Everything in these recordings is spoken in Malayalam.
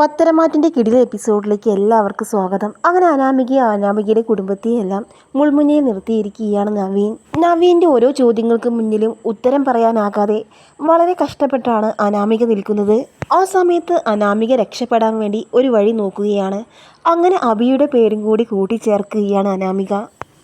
പത്തരമാറ്റിന്റെ കിടില എപ്പിസോഡിലേക്ക് എല്ലാവർക്കും സ്വാഗതം. അങ്ങനെ അനാമികയെ അനാമികയുടെ കുടുംബത്തെയെല്ലാം മുൾമുനയിൽ നിർത്തിയിരിക്കുകയാണ് നവീൻ. നവീന്റെ ഓരോ ചോദ്യങ്ങൾക്ക് മുന്നിലും ഉത്തരം പറയാനാകാതെ വളരെ കഷ്ടപ്പെട്ടാണ് അനാമിക നിൽക്കുന്നത്. ആ സമയത്ത് അനാമിക രക്ഷപ്പെടാൻ വേണ്ടി ഒരു വഴി നോക്കുകയാണ്. അങ്ങനെ അബിയുടെ പേരും കൂടി കൂട്ടിച്ചേർക്കുകയാണ് അനാമിക.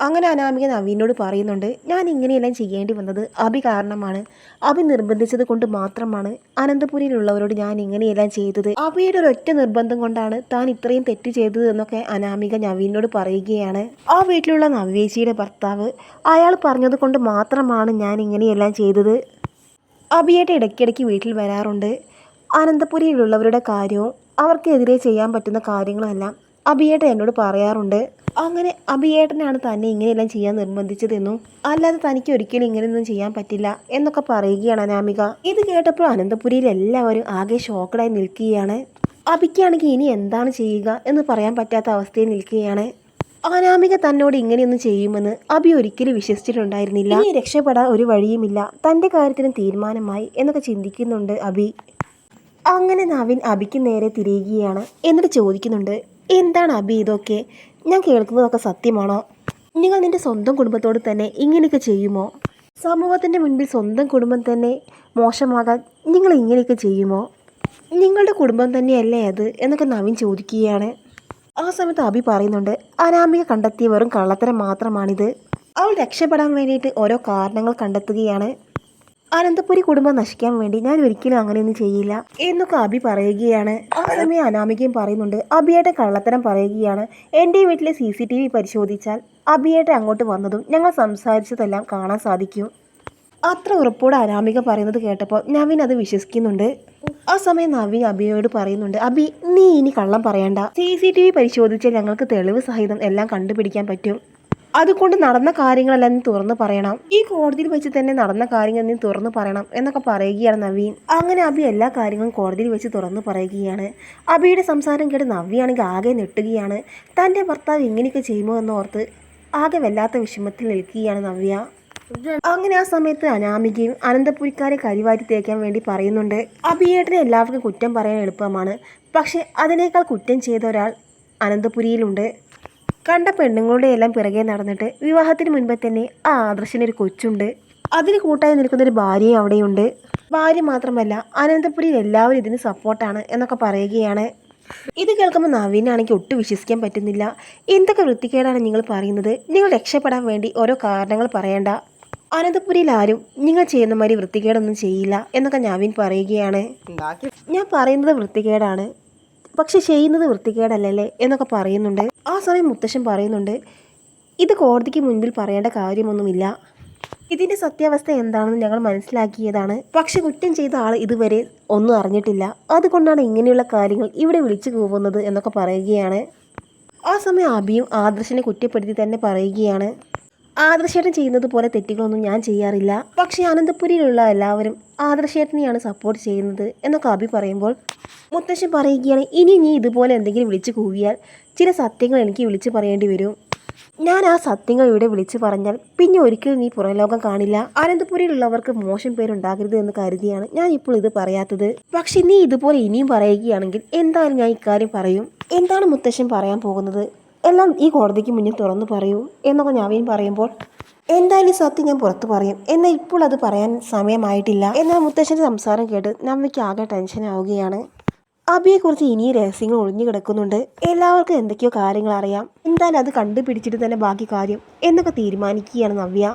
അങ്ങനെ അനാമിക നവീനോട് പറയുന്നുണ്ട് ഞാൻ ഇങ്ങനെയെല്ലാം ചെയ്യേണ്ടി വന്നത് അഭി കാരണമാണ്. അഭി നിർബന്ധിച്ചത് കൊണ്ട് മാത്രമാണ്. അനന്തപുരിയിലുള്ളവരോട് ഞാൻ ഇങ്ങനെയെല്ലാം ചെയ്തത്. അഭിയുടെ ഒരൊറ്റ നിർബന്ധം കൊണ്ടാണ് താൻ ഇത്രയും തെറ്റ് ചെയ്തത് എന്നൊക്കെ അനാമിക നവീനോട് പറയുകയാണ്. ആ വീട്ടിലുള്ള നവ്യേച്ചിയുടെ ഭർത്താവ് അയാൾ പറഞ്ഞത് കൊണ്ട് മാത്രമാണ് ഞാൻ ഇങ്ങനെയെല്ലാം ചെയ്തത്. അഭിയേട്ട ഇടയ്ക്കിടയ്ക്ക് വീട്ടിൽ വരാറുണ്ട്. അനന്തപുരിയിലുള്ളവരുടെ കാര്യവും അവർക്കെതിരെ ചെയ്യാൻ പറ്റുന്ന കാര്യങ്ങളെല്ലാം അഭിയേട്ട എന്നോട് പറയാറുണ്ട് അങ്ങനെ അഭിയേട്ടനാണ് തന്നെ ഇങ്ങനെയെല്ലാം ചെയ്യാൻ നിർബന്ധിച്ചതെന്നും അല്ലാതെ തനിക്ക് ഒരിക്കലും ഇങ്ങനെയൊന്നും ചെയ്യാൻ പറ്റില്ല എന്നൊക്കെ പറയുകയാണ് അനാമിക. ഇത് കേട്ടപ്പോൾ അനന്തപുരിയിൽ എല്ലാവരും ആകെ ഷോക്കഡായി നിൽക്കുകയാണ്. അഭിക്കാണെങ്കിൽ ഇനി എന്താണ് ചെയ്യുക എന്ന് പറയാൻ പറ്റാത്ത അവസ്ഥയിൽ നിൽക്കുകയാണ്. അനാമിക തന്നോട് ഇങ്ങനെയൊന്നും ചെയ്യുമെന്ന് അഭി ഒരിക്കലും വിശ്വസിച്ചിട്ടുണ്ടായിരുന്നില്ല. ഇനി രക്ഷപ്പെടാൻ ഒരു വഴിയുമില്ല. തന്റെ കാര്യത്തിനും തീരുമാനമായി എന്നൊക്കെ ചിന്തിക്കുന്നുണ്ട് അഭി അങ്ങനെ നവീൻ അബിക്ക് നേരെ തിരിയുകയാണ്. എന്നിട്ട് ചോദിക്കുന്നുണ്ട് എന്താണ് അബി ഇതൊക്കെ? ഞാൻ കേൾക്കുന്നതൊക്കെ സത്യമാണോ? നിങ്ങൾ നിന്റെ സ്വന്തം കുടുംബത്തോട് തന്നെ ഇങ്ങനെയൊക്കെ ചെയ്യുമോ? സമൂഹത്തിന്റെ മുൻപിൽ സ്വന്തം കുടുംബം തന്നെ മോശമാകാൻ നിങ്ങൾ ഇങ്ങനെയൊക്കെ ചെയ്യുമോ? നിങ്ങളുടെ കുടുംബം തന്നെയല്ലേ അത്? എന്നൊക്കെ നവീൻ ചോദിക്കുകയാണ്. ആ സമയത്ത് അബി പറയുന്നുണ്ട് അനാമിക കണ്ടെത്തിയ വെറും കള്ളത്തരം മാത്രമാണിത്. അവൾ രക്ഷപ്പെടാൻ വേണ്ടിയിട്ട് ഓരോ കാരണങ്ങൾ കണ്ടെത്തുകയാണ്. അനന്തപുരി കുടുംബം നശിക്കാൻ വേണ്ടി ഞാൻ ഒരിക്കലും അങ്ങനെയൊന്നും ചെയ്യില്ല എന്നൊക്കെ അബി പറയുകയാണ്. ആ സമയം അനാമികയും പറയുന്നുണ്ട് അബിയേട്ടൻ കള്ളത്തരം പറയുകയാണ്. എന്റെ വീട്ടിലെ സി സി ടി വി പരിശോധിച്ചാൽ അബിയേട്ടൻ അങ്ങോട്ട് വന്നതും ഞങ്ങൾ സംസാരിച്ചതെല്ലാം കാണാൻ സാധിക്കും. അത്ര ഉറപ്പോടെ അനാമിക പറയുന്നത് കേട്ടപ്പോൾ നവീൻ അത് വിശ്വസിക്കുന്നുണ്ട്. ആ സമയം നവീൻ അബിയോട് പറയുന്നുണ്ട് അബി നീ ഇനി കള്ളം പറയണ്ട. സി സി ടി വി പരിശോധിച്ചാൽ ഞങ്ങൾക്ക് തെളിവ് സഹിതം എല്ലാം കണ്ടുപിടിക്കാൻ പറ്റും. അതുകൊണ്ട് നടന്ന കാര്യങ്ങളെല്ലാം നീ തുറന്ന് പറയണം. ഈ കോടതിയിൽ വെച്ച് തന്നെ നടന്ന കാര്യങ്ങൾ നീ തുറന്ന് പറയണം എന്നൊക്കെ പറയുകയാണ് നവീൻ. അങ്ങനെ അബി എല്ലാ കാര്യങ്ങളും കോടതിയിൽ വെച്ച് തുറന്ന് പറയുകയാണ്. അബിയുടെ സംസാരം കേട്ട് നവ്യാണെങ്കിൽ ആകെ നെട്ടുകയാണ് തന്റെ ഭർത്താവ് ഇങ്ങനെയൊക്കെ ചെയ്യുമോ എന്നോർത്ത് ആകെ വല്ലാത്ത വിഷമത്തിൽ നിൽക്കുകയാണ് നവ്യ. അങ്ങനെ ആ സമയത്ത് അനാമികയും അനന്തപുരിക്കാരെ കരിവാരി തേക്കാൻ വേണ്ടി പറയുന്നുണ്ട്. അഭിയേട്ടനെ എല്ലാവർക്കും കുറ്റം പറയാൻ എളുപ്പമാണ്. പക്ഷെ അതിനേക്കാൾ കുറ്റം ചെയ്ത ഒരാൾ അനന്തപുരിയിലുണ്ട്. കണ്ട പെണ്ണുങ്ങളുടെ എല്ലാം പിറകെ നടന്നിട്ട് വിവാഹത്തിന് മുൻപേ തന്നെ ആ ആദർശിനൊരു കൊച്ചുണ്ട്. അതിന് കൂട്ടായി നിൽക്കുന്ന ഒരു ഭാര്യയും അവിടെയുണ്ട്. ഭാര്യ മാത്രമല്ല അനന്തപുരിയിൽ എല്ലാവരും ഇതിന് സപ്പോർട്ടാണ് എന്നൊക്കെ പറയുകയാണ്. ഇത് കേൾക്കുമ്പോൾ നവീനാണെങ്കിൽ ഒട്ടും വിശ്വസിക്കാൻ പറ്റുന്നില്ല. എന്തൊക്കെ വൃത്തികേടാണ് നിങ്ങൾ പറയുന്നത്? നിങ്ങൾ രക്ഷപ്പെടാൻ വേണ്ടി ഓരോ കാരണങ്ങൾ പറയണ്ട. അനന്തപുരിയിൽ ആരും നിങ്ങൾ ചെയ്യുന്ന മാതിരി വൃത്തികേടൊന്നും ചെയ്യില്ല എന്നൊക്കെ നവീൻ പറയുകയാണ്. ഞാൻ പറയുന്നത് വൃത്തികേടാണ്. പക്ഷെ ചെയ്യുന്നത് വൃത്തികേടല്ലേ എന്നൊക്കെ പറയുന്നുണ്ട്. ആ സമയം മുത്തശ്ശൻ പറയുന്നുണ്ട് ഇത് കോടതിക്ക് മുൻപിൽ പറയേണ്ട കാര്യമൊന്നുമില്ല. ഇതിന്റെ സത്യാവസ്ഥ എന്താണെന്ന് ഞങ്ങൾ മനസ്സിലാക്കിയതാണ്. പക്ഷെ കുറ്റം ചെയ്ത ആൾ ഇതുവരെ ഒന്നും അറിഞ്ഞിട്ടില്ല. അതുകൊണ്ടാണ് ഇങ്ങനെയുള്ള കാര്യങ്ങൾ ഇവിടെ വിളിച്ചു കൂവുന്നത് എന്നൊക്കെ പറയുകയാണ്. ആ സമയം അബിയും ആദർശനെ കുറ്റപ്പെടുത്തി തന്നെ പറയുകയാണ്. ആദർശേട്ടൻ ചെയ്യുന്നത് പോലെ തെറ്റുകളൊന്നും ഞാൻ ചെയ്യാറില്ല. പക്ഷേ അനന്തപുരിയിലുള്ള എല്ലാവരും ആദർശേട്ടനെയാണ് സപ്പോർട്ട് ചെയ്യുന്നത് എന്നൊക്കെ അഭി പറയുമ്പോൾ മുത്തശ്ശൻ പറയുകയാണ് ഇനി നീ ഇതുപോലെ എന്തെങ്കിലും വിളിച്ചു കൂവിയാൽ ചില സത്യങ്ങൾ എനിക്ക് വിളിച്ചു പറയേണ്ടി വരും. ഞാൻ ആ സത്യങ്ങൾ ഇവിടെ വിളിച്ചു പറഞ്ഞാൽ പിന്നെ ഒരിക്കലും നീ പുറം ലോകം കാണില്ല. അനന്തപുരിയിലുള്ളവർക്ക് മോശം പേരുണ്ടാകരുത് എന്ന് കരുതിയാണ് ഞാൻ ഇപ്പോൾ ഇത് പറയാത്തത്. പക്ഷെ നീ ഇതുപോലെ ഇനിയും പറയുകയാണെങ്കിൽ എന്തായാലും ഞാൻ ഇക്കാര്യം പറയും. എന്താണ് മുത്തശ്ശൻ പറയാൻ പോകുന്നത്? എല്ലാം ഈ കോടതിക്ക് മുന്നിൽ തുറന്നു പറയൂ എന്നൊക്കെ നവീൻ പറയുമ്പോൾ എന്തായാലും സത്യം ഞാൻ പുറത്തു പറയും. എന്നാൽ ഇപ്പോൾ അത് പറയാൻ സമയമായിട്ടില്ല. എന്നാൽ മുത്തശ്ശന്റെ സംസാരം കേട്ട് നമ്മയ്ക്ക് ആകെ ടെൻഷൻ ആവുകയാണ്. അബിയെക്കുറിച്ച് ഇനിയും രഹസ്യങ്ങൾ ഒളിഞ്ഞു കിടക്കുന്നുണ്ട്. എല്ലാവർക്കും എന്തൊക്കെയോ കാര്യങ്ങൾ അറിയാം. എന്തായാലും അത് കണ്ടുപിടിച്ചിട്ട് തന്നെ ബാക്കി കാര്യം എന്നൊക്കെ തീരുമാനിക്കുകയാണ് നവ്യ.